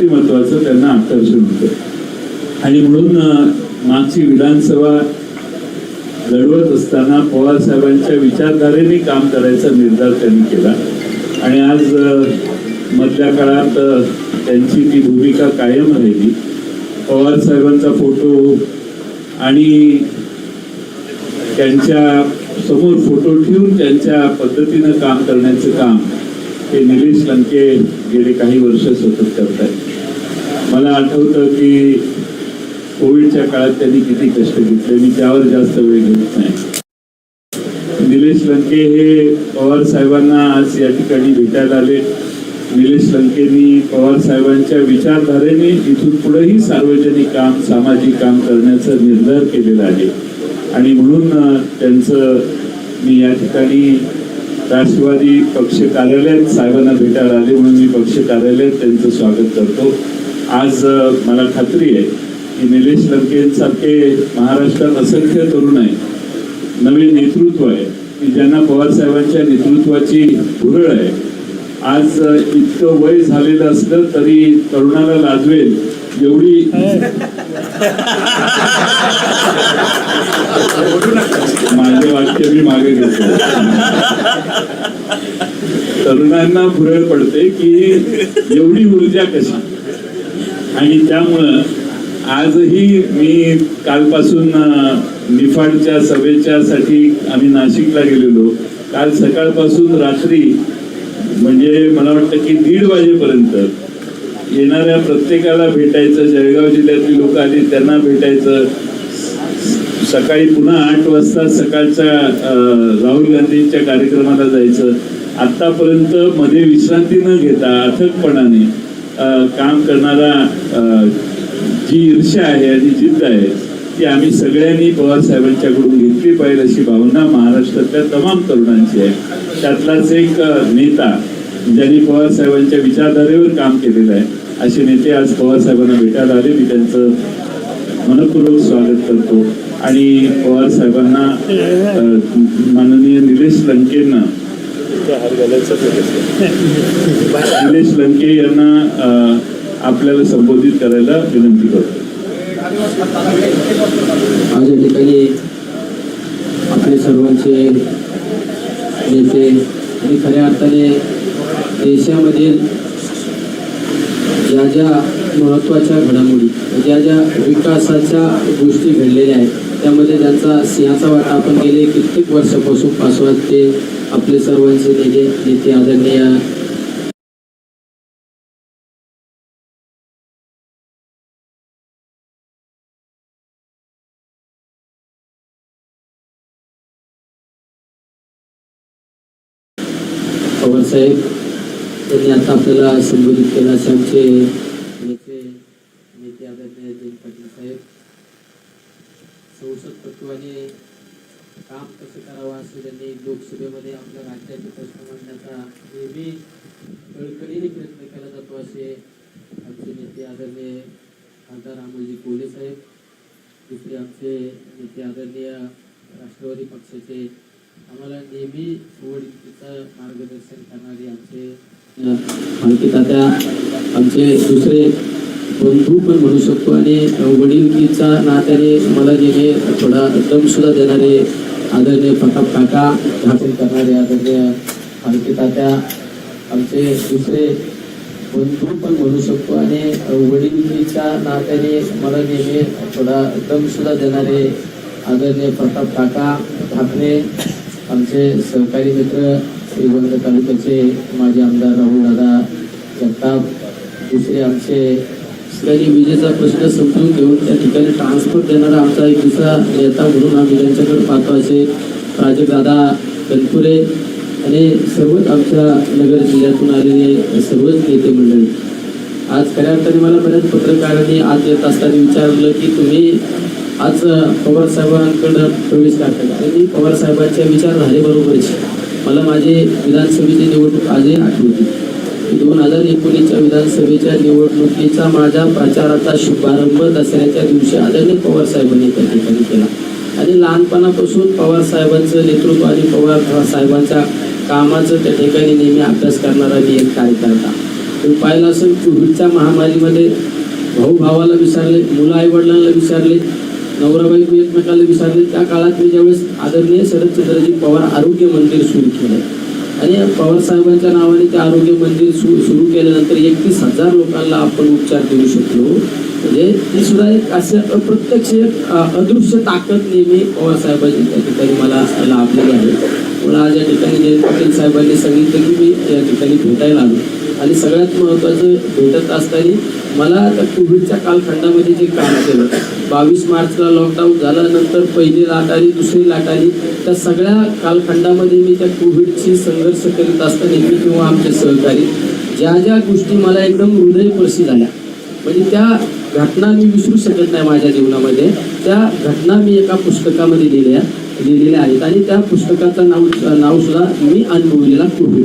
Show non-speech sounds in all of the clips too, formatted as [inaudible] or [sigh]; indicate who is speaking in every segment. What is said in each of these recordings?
Speaker 1: व्यक्तिमत्वाचं त्यांना आकर्षण होतं आणि म्हणून मागची विधानसभा लढवत असताना पवार साहेबांच्या विचारधारेने काम करायचा निर्धार त्यांनी केला. आणि आज मधल्या काळात त्यांची ती भूमिका कायम राहिली. पवार साहेबांचा फोटो आणि त्यांच्यासमोर फोटो ठेवून त्यांच्या पद्धतीनं काम करण्याचं काम हे निलेश लंके गेले काही वर्ष सतत करत आहेत मला आठवतं की कोविडच्या काळात त्यांनी किती कष्ट घेतले. मी त्यावर जास्त वेळ घेत नाही. निलेश लंके हे पवार साहेबांना आज या ठिकाणी भेटायला आले. निलेश लंकेनी पवार साहेबांच्या विचारधारेने इथून पुढेही सार्वजनिक काम सामाजिक काम करण्याचा निर्धार केलेला आहे. आणि म्हणून त्यांचं मी या ठिकाणी राष्ट्रवादी पक्ष कार्यालयात साहेबांना भेटायला आले म्हणून मी पक्ष कार्यालयात त्यांचं स्वागत करतो. आज मला खात्री आहे की निलेश लंकेंसारखे महाराष्ट्रात असंख्य तरुण आहे नवे नेतृत्व आहे. की ज्यांना पवारसाहेबांच्या नेतृत्वाची भुरळ आहे. आज इतकं वय झालेलं असलं तरी तरुणाला लाजवेल. एवढी माझे वाक्य मी मागे घेतो. तरुणांना भुरळ पडते की एवढी ऊर्जा कशी? आणि त्यामुळं आजही मी कालपासून निफाडच्या सभेच्यासाठी आम्ही नाशिकला गेलेलो. काल सकाळपासून रात्री म्हणजे मला वाटतं की दीड वाजेपर्यंत येणाऱ्या प्रत्येकाला भेटायचं जळगाव जिल्ह्यातली लोक आली त्यांना भेटायचं. सकाळी पुन्हा आठ वाजता सकाळच्या राहुल गांधींच्या कार्यक्रमाला जायचं. आत्तापर्यंत मध्ये विश्रांती न घेता अथकपणाने काम करणारा जी ईर्ष्या आहे आणि जिद्द आहे ती आम्ही सगळ्यांनी पवार साहेबांच्याकडून घेतली पाहिजे अशी भावना महाराष्ट्रातल्या तमाम तरुणांची आहे. त्यातलाच एक नेता ज्यांनी पवार साहेबांच्या विचारधारेवर काम केलेलं आहे. असे नेते आज पवार साहेबांना भेटायला आले. मी त्यांचं मनपूर्वक स्वागत करतो. आणि पवार साहेबांना माननीय निलेश लंकेंना निलेश लंके यांना आपल्याला संबोधित करायला विनंती करतो.
Speaker 2: आज या ठिकाणी आपले सर्वांचे नेते आणि खऱ्या अर्थाने देशामधील ज्या ज्या महत्त्वाच्या घडामोडी ज्या ज्या विकासाच्या गोष्टी घडलेल्या आहेत त्यामध्ये ज्यांचा सिंहाचा वाटा आपण गेले कित्येक वर्षापासून पासवात ते आपले सर्वांचे नेते नेते आदरणीय पवार साहेब आपल्याला संबोधित केलं आमचे नेते नेते आदरणीय जयंत पाटील साहेब. संसद तत्वाने काम कसं करावं असं त्यांनी लोकसभेमध्ये आपल्या राज्याचे प्रश्न मांडण्याचा नेहमी कळकळीने प्रयत्न केला जातो असे आमचे नेते आदरणीय खासदार अमोलजी कोल्हे साहेब. दुसरे आमचे नेते आदरणीय राष्ट्रवादी पक्षाचे. आम्हाला नेहमी वडीलकीचं मार्गदर्शन करणारे आमचे आणखी तात्या आमचे दुसरे बंधू पण म्हणू शकतो आणि वडीलकीचा नात्याने मला नेहमी थोडा दमसुद्धा देणारे आदरणीय प्रताप काका ठाकरे करणारे आदरणीय आणखी तात्या आमचे दुसरे बंधू पण म्हणू शकतो आणि वडीलकीच्या नात्याने मला नेहमी थोडा दमसुद्धा देणारे आदरणीय प्रताप काका ठाकरे आमचे सहकारी मित्र श्रीगोंद तालुक्याचे माजी आमदार राहुल दादा जगताप दुसरे आमचे असलेली विजेचा प्रश्न समजून घेऊन त्या ठिकाणी ट्रान्सपोर्ट देणारा आमचा एक दुसरा नेता म्हणून आम्ही त्यांच्याकडे पाहतो असे प्राजक्त दादा कनपुरे आणि सर्वच आमच्या नगर जिल्ह्यातून आलेले सर्वच नेते मंडळी. आज खऱ्या अर्थाने मला बऱ्याच पत्रकारांनी आज येत असताना विचारलं की तुम्ही आज पवार साहेबांकडं प्रवेश करता आणि मी पवारसाहेबांच्या विचारधारेबरोबरच मला माझे विधानसभेची निवडणूक आजही आठवते. दोन हजार एकोणीसच्या विधानसभेच्या निवडणुकीचा माझ्या प्रचाराचा शुभारंभ दसऱ्याच्या दिवशी आदरणीय पवार साहेबांनी त्या ठिकाणी केला. आणि लहानपणापासून पवार साहेबांचं नेतृत्व आणि पवार साहेबांच्या कामाचं त्या ठिकाणी नेहमी अभ्यास करणारा मी एक कार्यकर्ता. तुम्ही पाहिलं असेल कोविडच्या महामारीमध्ये भाऊ भावाला विचारले मुलं आई वडिलांना विचारले नवराबाई एकमेकाला विचारले त्या काळात मी ज्यावेळेस आदरणीय शरदचंद्रजी पवार आरोग्य मंदिर सुरू केलं. आणि पवार साहेबांच्या नावाने ते आरोग्य मंदिर सुरू सुरू केल्यानंतर एकतीस हजार लोकांना आपण उपचार देऊ शकलो. म्हणजे ती सुद्धा एक असं अप्रत्यक्ष एक अदृश्य ताकद नेहमी पवार साहेबांची त्या ठिकाणी मला लाभलेली आहे. मला आज या ठिकाणी जयंत पाटील साहेबांनी सांगितलं की मी या ठिकाणी भेटायला आलो. आणि सगळ्यात महत्त्वाचं भेटत असताना मला त्या कोविडच्या कालखंडामध्ये जे काम केलं बावीस मार्चला लॉकडाऊन झाल्यानंतर पहिली लाट आली दुसरी लाट आली. त्या सगळ्या कालखंडामध्ये मी त्या कोविडशी संघर्ष करीत असताना मी किंवा आमचे सहकारी ज्या ज्या गोष्टी मला एकदम हृदयपर्शी झाल्या म्हणजे त्या घटना मी विसरू शकत नाही माझ्या जीवनामध्ये. त्या घटना मी एका पुस्तकामध्ये लिहिल्या लिहिलेल्या आहेत. आणि त्या पुस्तकाचं नाव नावसुद्धा मी अनुभवलेला कोविड.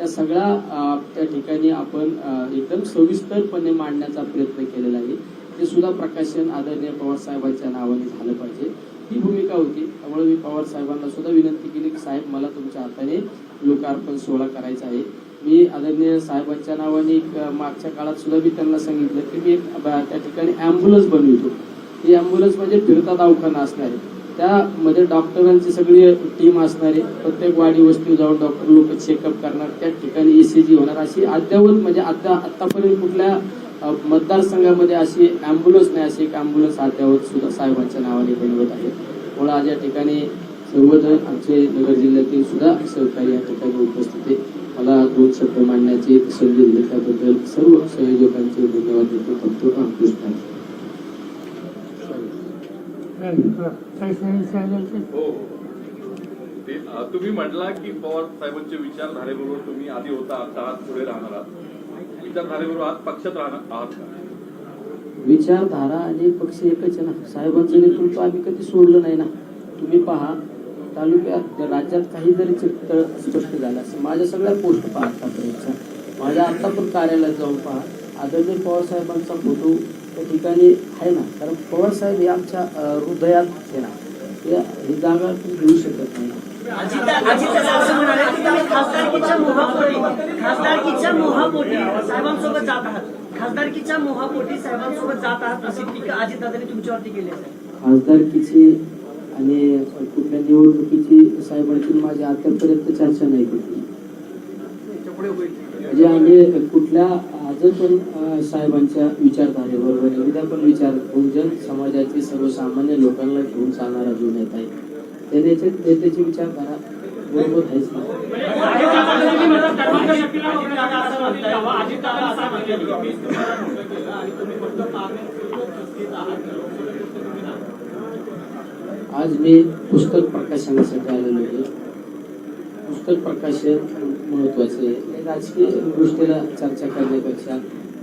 Speaker 2: त्या सगळ्या त्या ठिकाणी आपण एकदम सविस्तरपणे मांडण्याचा प्रयत्न केलेला आहे. ते सुद्धा प्रकाशन आदरणीय पवार साहेबांच्या नावाने झालं पाहिजे. ही भूमिका होती. त्यामुळे मी पवार साहेबांना सुद्धा विनंती केली की साहेब मला तुमच्या हाताने लोकार्पण सोहळा करायचा आहे. मी आदरणीय साहेबांच्या नावाने एक मागच्या काळात सुद्धा मी त्यांना सांगितलं की मी एक ब- त्या ठिकाणी ॲम्ब्युलन्स बनवितो. ही ॲम्ब्युलन्स म्हणजे फिरता दवाखाना असणार आहे. त्यामध्ये डॉक्टरांची सगळी टीम असणार आहे. प्रत्येक वाडी वस्ती जाऊन डॉक्टर लोक चेकअप करणार. त्या ठिकाणी ईसीजी होणार. अशी अद्यावत म्हणजे आता आतापर्यंत कुठल्या मतदारसंघामध्ये अशी ॲम्ब्युलन्स नाही. अशी एक ॲम्ब्युलन्स अद्यावत सुद्धा साहेबांच्या नावाने बनवत आहे. म्हणून आज या ठिकाणी सर्वजण आमचे नगर जिल्ह्यातील सुद्धा सहकारी या ठिकाणी उपस्थित आहे. मला दोन शब्द मांडण्याची संधी दिली. त्याबद्दल सर्व संयोजकांचे धन्यवाद देतो. फक्त कृष्ण
Speaker 3: हो, हो. तुम्ही म्हटला की पवार साहेबांचे विचारधारेबरोबर तुम्ही आधी होता आता आहात पुढे राहणार आहात. विचारधारेबरोबर आज पक्षात राहणार आहात
Speaker 2: विचारधारा आणि पक्ष एकच आहे ना. साहेबांचं नेतृत्व आम्ही कधी सोडलं नाही ना. तुम्ही पहा तालुक्यात राज्यात काही जरी चित्र स्पष्ट झालं असं माझ्या सगळ्या पोस्ट पहा आतापर्यंत माझ्या आता पण कार्यालयात जाऊन पहा. आदरणीय पवार साहेबांचा फोटो त्या ठिकाणी आहे ना. कारण पवार साहेब हे आमच्या हृदयात आहे ना. हे- ही जागा तुम्ही घेऊ शकत नाही.
Speaker 4: अजित दादा असं म्हणाले की तुम्ही खासदारकीच्या मोहापोटी खासदारकीच्या मोहापोटी साहेबांसोबत जात आहात? खासदारकीच्या मोहापोटी साहेबांसोबत जात आहात? अशी टीका अजितदादांनी तुमच्यावरती केली आहे
Speaker 2: खासदारकीची आणि कुठल्या निवडणुकीची साहेबांची माझी आतापर्यंत चर्चा नाही केली. म्हणजे आम्ही कुठल्या जर पण साहेबांच्या विचारधारेबरोबर आहे. पण विचार बहुजन समाजाचे सर्वसामान्य लोकांना घेऊन चालणारा जो नेता आहे त्या नेते नेत्याची विचारधारा बरोबर आहेच ना आज मी पुस्तक प्रकाशनासाठी आलेलो आहे पुस्तक प्रकाशन महत्त्वाचे आहे. राजकीय गोष्टीला चर्चा करण्यापेक्षा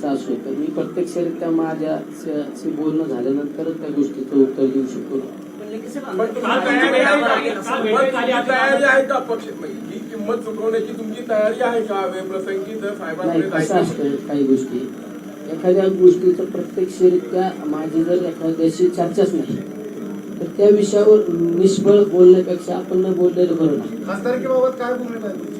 Speaker 2: असं असो तर मी प्रत्यक्षरित्या माझ्या श- शी बोलणं झाल्यानंतरच त्या गोष्टीचं उत्तर देऊ शकतो.
Speaker 5: ही किंमत चुकवण्याची तुमची तयारी आहे का? वेळप्रसंगी जर
Speaker 2: नाही
Speaker 5: साहेबांकडे
Speaker 2: कसं
Speaker 5: जायचं
Speaker 2: असतं काही गोष्टी. एखाद्या गोष्टीचं प्रत्यक्षरित्या माझी जर एखाद्याशी चर्चाच नाही तर त्या विषयावर निष्फळ बोलण्यापेक्षा आपण न बोललेलं बरं
Speaker 5: खासदारकीबाबत काय भूमिका आहे? तुमची?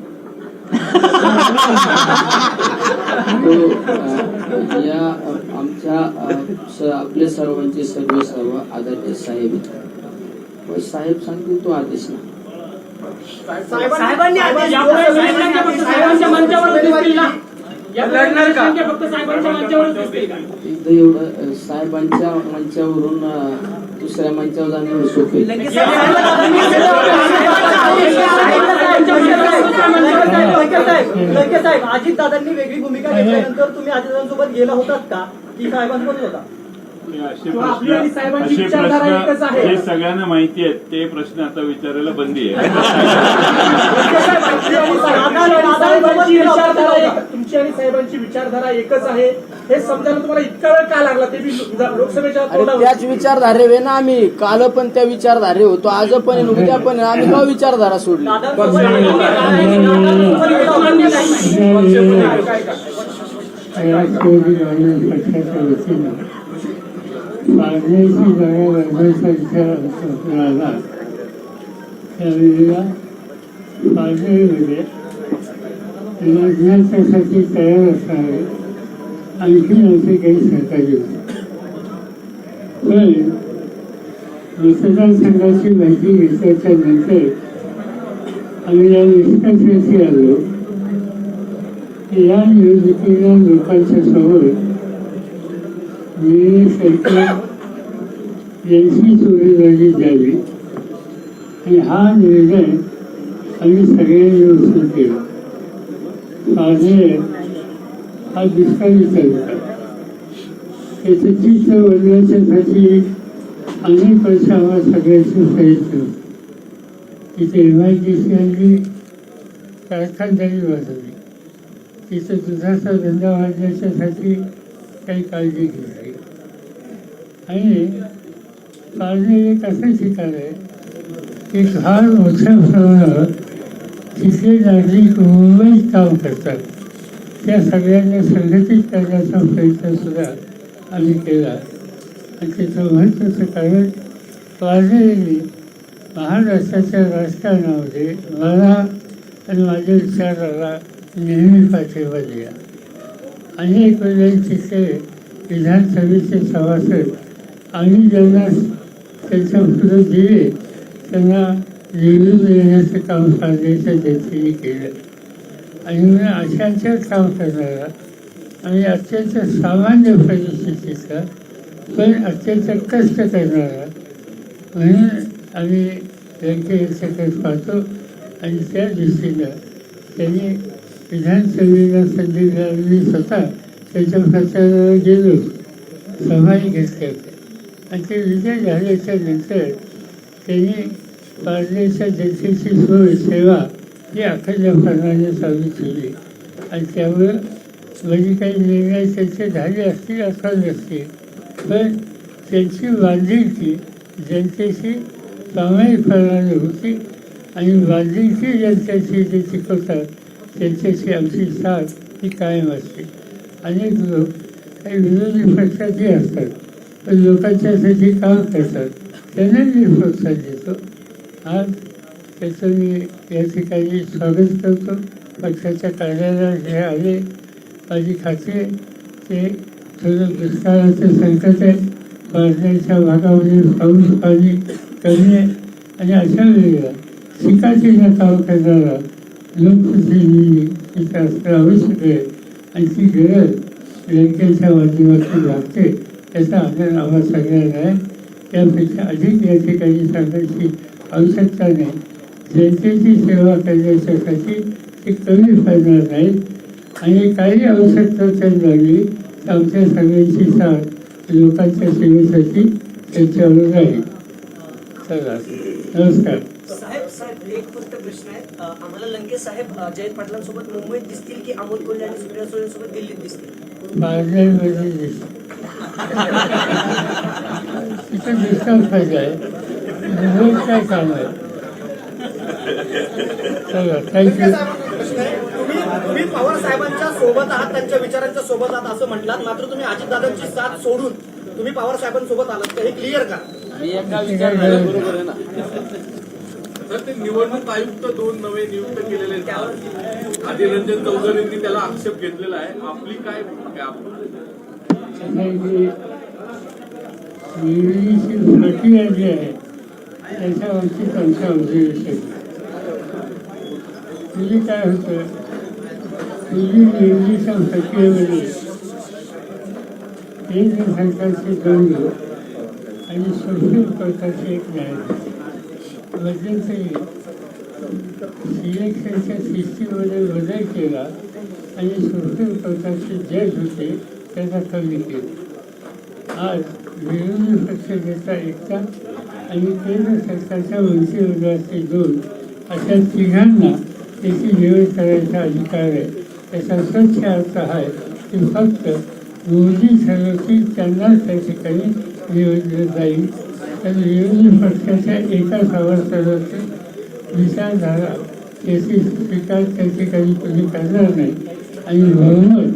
Speaker 2: या आमच्या अ, स- आपले सर्वांचे सर्व सर्व आदरणीय साहेब साहेब सांगतील तो आदेश ना
Speaker 4: साहेबांनी
Speaker 6: साहेबांच्या साहेबांच्या मंचावरच दिसतील का
Speaker 2: एकदा एवढं अ, साहेबांच्या मंचावरून दुसऱ्या मंचावर जाणं सोपे
Speaker 4: लंके साहेब, अजित दादांनी वेगळी भूमिका घेतल्यानंतर तुम्ही अजितदादांसोबत गेला होतात का? की साहेबांसोबत होता?
Speaker 1: असे प्रश्न. जे सगळ्यांना माहिती आहेत. ते प्रश्न आता विचारायला बंदी आहे. [laughs]
Speaker 6: तुमची आणि साहेबांची विचारधारा एकच आहे. हे समजायला तुम्हाला इतका वेळ का लागला? ते बी लोकसभेच्या
Speaker 7: अरे. त्याच विचारधारे वे ना आम्ही. काल पण त्या विचारधारे होतो आज पण आहे, उद्या पण आहे. आम्ही का विचारधारा सोडली?
Speaker 8: राष्ट्रवादी काँग्रेस पक्षाच्या वतीनं पाण्याची जागा वाढवायचा विचार आमचा आला त्यावेळेला पाण्यामध्ये त्यासाठी तयार असणारे आणखी असे काही सहकारी होते पण मतदारसंघाची माहिती घेतल्याच्या नंतर आम्ही या निष्कर्षाशी आलो. या निवडणुकीला लोकांच्या समोर मी सरकार यांची उमेदवारी द्यावी. आणि हा निर्णय आम्ही सगळ्यांनी उचलून केला. माझे हा दुष्काळ तालुका त्याचं चित्र बदलायच्यासाठी अनेक वर्ष आम्हाला सगळ्यांचं प्रयत्न तिथे एम आय आणली कारखानदारी वाजवली. तिथं दुधाचा धंदा वाढण्याच्यासाठी काही काळजी घेतली. आणि काळजी एक असं ठिकाण आहे की फार मोठ्या प्रमाणावर तिथले नागरिक मुंबईत काम करतात. त्या सगळ्यांना संघटित करण्याचा प्रयत्नसुद्धा आम्ही केला. आणि त्याचं महत्त्वाचं कारण पारनेरी महाराष्ट्राच्या राजकारणामध्ये मला आणि माझ्या विचाराला नेहमी पाठिंबा दिला. अनेक वेळेला तिथे विधानसभेचे सभासद आम्ही ज्यांना त्यांच्या पुढे दिले त्यांना निवडून मिळण्याचं काम सांगायचं त्यांनी केलं. आणि मी अशाच काम करणारा. आणि अत्यंत सामान्य परिस्थितीचा पण अत्यंत कष्ट करणारा. म्हणून आम्ही व्यंकय्याच्याकडे पाहतो आणि त्या दृष्टीनं त्यांनी विधानसभेला संधी मिळाली स्वतः. त्याच्या प्रचाराला गेलो. सभाही घेतल्या होते आणि ते विजय झाल्याच्यानंतर त्यांनी पारनेच्या जनतेची सोय सेवा ही अखंडपणाने चालू केली आणि त्यामुळं म्हणजे काही निर्णय त्यांचे झाले असतील अथवा नसतील पण त्यांची बांधिलकी जनतेशी प्रामाणिकपणाने होती आणि बांधिलकी ज्यांच्याशी जे शिकवतात त्यांच्याशी आमची साथ ही कायम असते. अनेक लोक काही विरोधी पक्षातही असतात पण लोकांच्यासाठी काम करतात त्यांना मी प्रोत्साहन देतो. आज त्याचं मी या ठिकाणी स्वागत करतो. पक्षाच्या कार्यालयात हे आले माझी खात्री आहे ते थोडं दुष्काळाचं संकट आहे. पाण्याच्या भागामध्ये पाऊस पाणी कमी आहे. आणि अशा वेळेला शिकाचीला काम करणारा लोकप्रतिनिधी तिथं असणं आवश्यक आहे. आणि ती गरज बँकेच्या माध्यमातून लागते. त्याचा आनंद आम्हाला सगळ्यांना आहे. त्यापेक्षा अधिक या ठिकाणी सांगायची आवश्यकता नाही. जनतेची सेवा करण्यासाठी ते कमी पडणार नाही. आणि काही आवश्यकता जर लागली तर आमच्या सगळ्यांची साथ लोकांच्या सेवेसाठी त्यांच्यावर राहील चला नमस्कार.
Speaker 4: साहेब साहेब एक फक्त प्रश्न आहे. आम्हाला लंके साहेब जयंत पाटलांसोबत मुंबईत दिसतील की अमोल कोल्हे आणि सुप्रिया सुळेंसोबत दिल्लीत दिसतील?
Speaker 8: बाजारमध्ये दिसत तिथं दिसतात पाहिजे मुंबईत काय काम आहे? चला थँक्यू
Speaker 6: तुम्ही तुम्ही पवार साहेबांच्या सोबत आहात त्यांच्या विचारांच्या सोबत आहात असं म्हटलात मात्र तुम्ही अजितदादांची साथ सोडून तुम्ही पवार साहेबांसोबत आलात. तर हे क्लिअर का?
Speaker 2: मी एका विचारधारेबरोबर आहे ना?
Speaker 3: तर ते निवडणूक आयुक्त दोन नवे नियुक्त केलेले आहेत. आधी रंजन चौधरींनी त्याला आक्षेप घेतलेला आहे. आपली काय भूमिका? आहे? त्यांच्यावरची
Speaker 8: निवडीची प्रक्रिया जी आहे म्हणजे काय होतं? पूर्वी निवडीच्या प्रक्रियेमध्ये केंद्र सरकारचे दंड आणि सुप्रीम कोर्टाचे एक न्यायाधीश मध्यंतरी म्हणजे सिलेक्शनच्या सिस्टीममध्ये बदल केला आणि सुप्रीम कोर्टाचे जज होते त्यांना कमी केलं. आज विरोधी पक्ष पक्षनेता एकटा आणि केंद्र सरकारच्या मंत्रिमंडळाचे दोन अशा तिघांना त्याची निवड करायचा अधिकार आहे. त्याचा स्वच्छ अर्थ आहे की फक्त मोदी ठरवतील त्यांनाच त्या ठिकाणी निवडलं जाईल. तर विरोधी पक्षाच्या एका सभासदाची विचारधारा त्याची स्वीकार त्या ठिकाणी कोणी करणार नाही. आणि बहुमत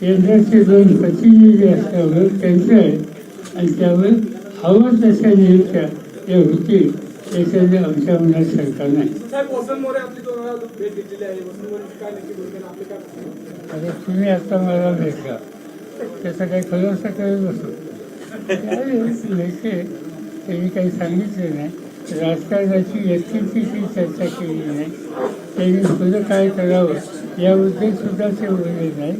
Speaker 8: केंद्राचे दोन प्रतिनिधी असल्यावर त्यांचे आहे आणि त्यावर हवं तशा नियुक्त्या या होतील याच्यामध्ये आमच्या मनात शंका नाही आता तुम्ही आता मला भेटला त्याचा काही खुलासा करत बसू लेखे त्यांनी काही सांगितलं नाही. राजकारणाची व्यक्तीची ती चर्चा केली नाही. त्यांनी पुढं काय करावं याबद्दल सुद्धा ते बोलले नाही.